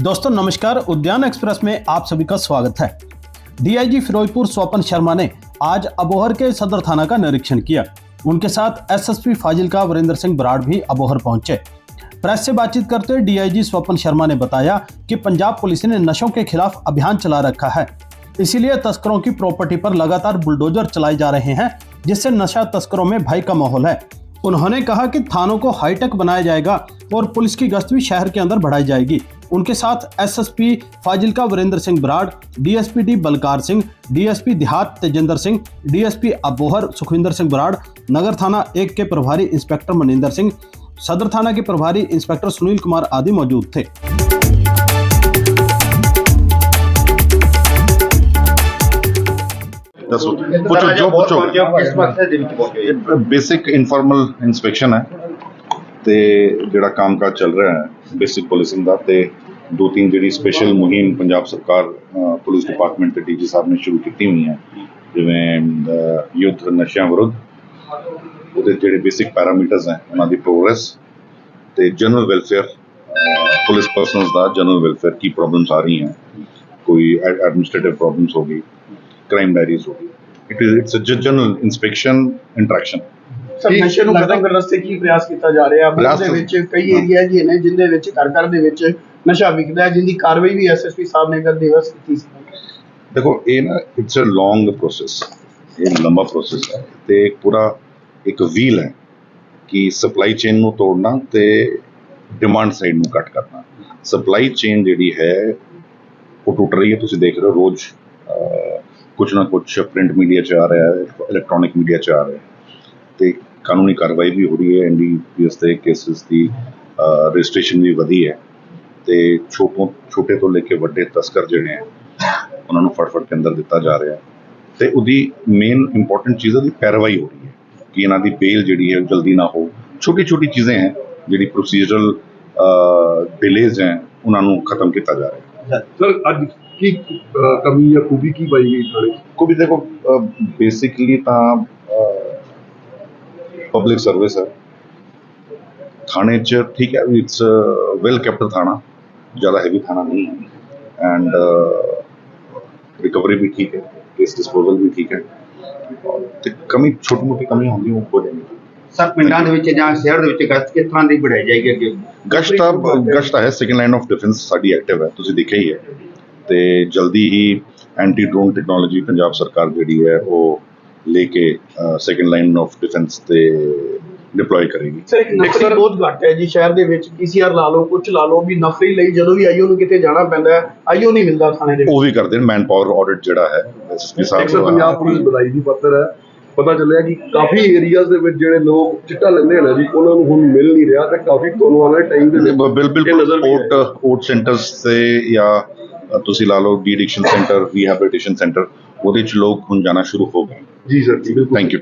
दोस्तों, नमस्कार। उद्यान एक्सप्रेस में आप सभी का स्वागत है। डीआईजी फिरोजपुर स्वपन शर्मा ने आज अबोहर के सदर थाना का निरीक्षण किया। उनके साथ एसएसपी फाजिलका वरिंदर सिंह बराड़ भी अबोहर पहुँचे। प्रेस से बातचीत करते हुए डीआईजी स्वपन शर्मा ने बताया कि पंजाब पुलिस ने नशों के खिलाफ अभियान चला रखा है। इसीलिए तस्करों की प्रॉपर्टी पर लगातार बुलडोजर चलाए जा रहे हैं, जिससे नशा तस्करों में भय का माहौल है। उन्होंने कहा कि थानों को हाईटेक बनाया जाएगा और पुलिस की गश्त भी शहर के अंदर बढ़ाई जाएगी। उनके साथ SSP Fazilka Varinder Singh Brar, DSP D Balkar Singh, DSP देहात तेजेंद्र सिंह, डीएसपी अबोहर सुखविंदर सिंह बराड़, नगर थाना एक के प्रभारी इंस्पेक्टर मनिंदर सिंह, सदर थाना के प्रभारी इंस्पेक्टर सुनील कुमार आदि मौजूद थे। ਦੱਸੋ। ਪੁੱਛੋ ਜੋ ਪੁੱਛੋ ਕਿਸ ਮਕਸਦ ਦੇ ਵਿੱਚ ਪਹੁੰਚੇ ਬੇਸਿਕ ਇਨਫਾਰਮਲ ਇਨਸਪੈਕਸ਼ਨ ਹੈ ਤੇ ਜਿਹੜਾ ਕੰਮਕਾਜ ਚੱਲ ਰਿਹਾ ਹੈ ਬੇਸਿਕ ਪੁਲਿਸਿੰਗ ਦਾ ਤੇ ਦੋ ਤਿੰਨ ਜਿਹੜੀ ਸਪੈਸ਼ਲ ਮੁਹਿੰਮ ਪੰਜਾਬ ਸਰਕਾਰ ਪੁਲਿਸ ਡਿਪਾਰਟਮੈਂਟ ਤੇ ਡੀਜੀ ਸਾਹਿਬ ਨੇ ਸ਼ੁਰੂ ਕੀਤੀ ਹੋਈ ਹੈ ਜਿਵੇਂ ਯੁੱਧ ਨਸ਼ਿਆਂ ਵਿਰੁੱਧ ਉਹਦੇ ਜਿਹੜੇ ਬੇਸਿਕ ਪੈਰਾਮੀਟਰਸ ਹੈ ਉਹਨਾਂ ਦੀ ਪ੍ਰੋਗਰੈਸ ਤੇ ਜਨਰਲ ਵੈਲਫੇਅਰ ਪੁਲਿਸ ਪਰਸਨਸ ਦਾ ਜਨਰਲ ਵੈਲਫੇਅਰ ਕੀ ਪ੍ਰੋਬਲਮਸ ਆ ਰਹੀਆਂ ਕੋਈ ਐਡਮਿਨਿਸਟ੍ਰੇਟਿਵ ਪ੍ਰੋਬਲਮਸ ਹੋ ਗਈ ਕ੍ਰਾਈਮ ਡਾਇਰੀਜ਼ ਹੋ ਗਈ। It is it's a general inspection interaction sir ਨਸ਼ੇ ਨੂੰ ਖਤਮ ਕਰਨ ਵਾਸਤੇ ਕੀ ਪ੍ਰਯਾਸ ਕੀਤਾ ਜਾ ਰਿਹਾ? ਹੈ ਪ੍ਰਯਾਸ ਦੇ ਵਿੱਚ ਕਈ ਏਰੀਆ ਜੀ ਨੇ ਜਿੰਦੇ ਵਿੱਚ ਘਰ ਘਰ ਦੇ ਵਿੱਚ ਨਸ਼ਾ ਵਿਕਦਾ ਹੈ ਜਿੰਦੀ ਕਾਰਵਾਈ ਵੀ ਐਸਐਸਪੀ ਸਾਹਿਬ ਨੇ ਕੱਲ ਦਿਵਸ ਕੀਤੀ ਸੀ। ਦੇਖੋ ਇਹ ਨਾ ਇਟਸ ਅ ਲੌਂਗ ਪ੍ਰੋਸੈਸ ਇਹ ਲੰਬਾ ਪ੍ਰੋਸੈਸ ਹੈ ਤੇ ਇੱਕ ਪੂਰਾ ਇੱਕ ਵੀਲ ਹੈ ਕਿ ਸਪਲਾਈ ਚੇਨ ਨੂੰ ਤੋੜਨਾ ਤੇ ਡਿਮਾਂਡ ਸਾਈਡ ਨੂੰ ਕੱਟ ਕਰਨਾ। ਸਪਲਾਈ ਚੇਨ ਜਿਹੜੀ ਹੈ ਉਹ ਟੁੱਟ ਰਹੀ ਹੈ ਤੁਸੀਂ ਦੇਖ ਰਹੇ ਹੋ ਰੋਜ਼ ਅਹ, ਕੁਛ ਨਾ ਕੁਛ ਪ੍ਰਿੰਟ ਮੀਡੀਆ 'ਚ ਆ ਰਿਹਾ ਹੈ ਇਲੈਕਟ੍ਰੋਨਿਕ ਮੀਡੀਆ 'ਚ ਆ ਰਿਹਾ ਹੈ। ਤੇ ਕਾਨੂੰਨੀ ਕਾਰਵਾਈ ਵੀ ਹੋ ਰਹੀ ਹੈ ਐਨਡੀਪੀਐਸ ਦੇ ਕੇਸਿਸ ਦੀ ਰਜਿਸਟ੍ਰੇਸ਼ਨ ਵੀ ਵਧੀ ਹੈ। ਤੇ ਛੋਟੋਂ ਛੋਟੇ ਤੋਂ ਲੈ ਕੇ ਵੱਡੇ ਤਸਕਰ ਜਿਹੜੇ ਹੈ ਉਹਨਾਂ ਨੂੰ ਫਟਫਟ ਕੇ ਅੰਦਰ ਦਿੱਤਾ ਜਾ ਰਿਹਾ ਹੈ। ਤੇ ਉਹਦੀ ਮੇਨ ਇੰਪੋਰਟੈਂਟ ਚੀਜ਼ ਉਹਦੀ ਪੈਰਵਾਈ ਹੋ ਰਹੀ ਹੈ ਕਿ ਇਹਨਾਂ ਦੀ ਬੇਲ ਜਿਹੜੀ ਹੈ ਉਹ ਜਲਦੀ ਨਾ ਹੋ ਛੋਟੀ ਛੋਟੀ ਚੀਜ਼ਾਂ ਹੈ ਜਿਹੜੀ ਪ੍ਰੋਸੀਜਰਲ ਡਿਲੇਜ਼ ਹੈ ਉਹਨਾਂ ਨੂੰ ਖਤਮ ਕੀਤਾ ਜਾ ਰਿਹਾ ਹੈ। ਸਰ ਅੱਜ ਕੀ ਅਹ, ਕਮੀ ਜਾਂ ਖੂਬੀ ਕੀ ਪਾਈ ਗਈ ਥਾਣੇ 'ਚ? ਕੋਈ ਵੀ ਦੇਖੋ ਬੇਸਿਕਲੀ ਤਾਂ ਪਬਲਿਕ ਸਰਵਿਸ ਹੈ। ਥਾਣੇ ਚ ਠੀਕ ਹੈ ਇਟਸ ਵੈਲ ਕੈਪਟ ਥਾਣਾ ਜ਼ਿਆਦਾ ਹੈਵੀ ਥਾਣਾ ਨਹੀਂ ਹੈ। ਐਂਡ ਰਿਕਵਰੀ ਵੀ ਠੀਕ ਹੈ ਕੇਸ ਡਿਸਪੋਜ਼ਲ ਵੀ ਠੀਕ ਹੈ। ਔਰ ਤੇ ਕਮੀ ਛੋਟੀ ਮੋਟੀ ਕਮੀ ਹੁੰਦੀ ਉਹ ਹੋ ਜਾਂਦੀ ਸਰ ਪਿੰਡਾਂ ਦੇ ਵਿੱਚ ਜਾਂ ਸ਼ਹਿਰ ਦੇ ਵਿੱਚ ਗਸ਼ਤ ਕਿਸ ਤਰ੍ਹਾਂ ਦੀ ਬੜਾਈ ਜਾਏਗੀ ਅੱਗੇ? ਗਸ਼ਤ ਤਾਂ ਗਸ਼ਤ ਤਾਂ ਹੈ ਸੈਕੰਡ ਲਾਈਨ ਆਫ ਡਿਫੈਂਸ ਸਾਡੀ ਐਕਟਿਵ ਹੈ ਤੁਸੀਂ ਦੇਖਿਆ ਹੀ ਹੈ। ਤੇ ਜਲਦੀ ਹੀ ਐਂਟੀ ਡਰੋਨ ਟੈਕਨੋਲੋਜੀ ਪੰਜਾਬ ਸਰਕਾਰ ਜਿਹੜੀ ਹੈ ਉਹ ਲੈ ਕੇ ਸੈਕੰਡ ਲਾਈਨ ਆਫ ਡਿਫੈਂਸ ਤੇ ਡਿਪਲੋਏ ਕਰੇਗੀ। ਸਰ ਇੱਕ ਨਫਰੀ ਬਹੁਤ ਘੱਟ ਹੈ ਜੀ ਸ਼ਹਿਰ ਦੇ ਵਿੱਚ। ਪੀਸੀਆਰ ਲਾ ਲਓ ਕੁਝ ਲਾ ਲਓ ਵੀ ਨਫਰੀ ਲਈ ਜਦੋਂ ਵੀ ਆਈਓ ਨੂੰ ਕਿਤੇ ਜਾਣਾ ਪੈਂਦਾ ਹੈ। ਆਈਓ ਨਹੀਂ ਮਿਲਦਾ ਥਾਣੇ ਦੇ ਉਹ ਵੀ ਕਰਦੇ ਨੇ ਮੈਨ ਪਾਵਰ ਆਡਿਟ ਜਿਹੜਾ ਹੈ ਐਸਐਸਪੀ ਸਾਹਿਬ ਪੰਜਾਬ ਪੁਲਿਸ ਬਧਾਈ ਦੀ ਪੱਤਰ ਹੈ। ਪਤਾ ਚੱਲਿਆ ਕਿ ਕਾਫੀ ਏਰੀਆਜ਼ ਦੇ ਵਿੱਚ ਜਿਹੜੇ ਲੋਕ ਚਿੱਟਾ ਲੈਂਦੇ ਨੇ ਜੀ ਉਹਨਾਂ ਨੂੰ ਹੁਣ ਮਿਲ ਨਹੀਂ ਰਿਹਾ ਤੇ ਕਾਫੀ ਤੁਹਾਨੂੰ ਵਾਲੇ ਟਾਈਮ ਦੇ ਬਿਲ ਬਿਲਕੁਲ ਓਟ ਓਟ ਸੈਂਟਰਸ ਤੇ ਜਾਂ ਤੁਸੀਂ ਲਾ ਲਓ de addiction centre rehabilitation centre ਉਹਦੇ ਚ ਲੋਕ ਹੁਣ ਜਾਣਾ ਸ਼ੁਰੂ ਹੋ ਗਏ। ਜੀ ਸਰ ਜੀ ਬਿਲਕੁਲ। Thank you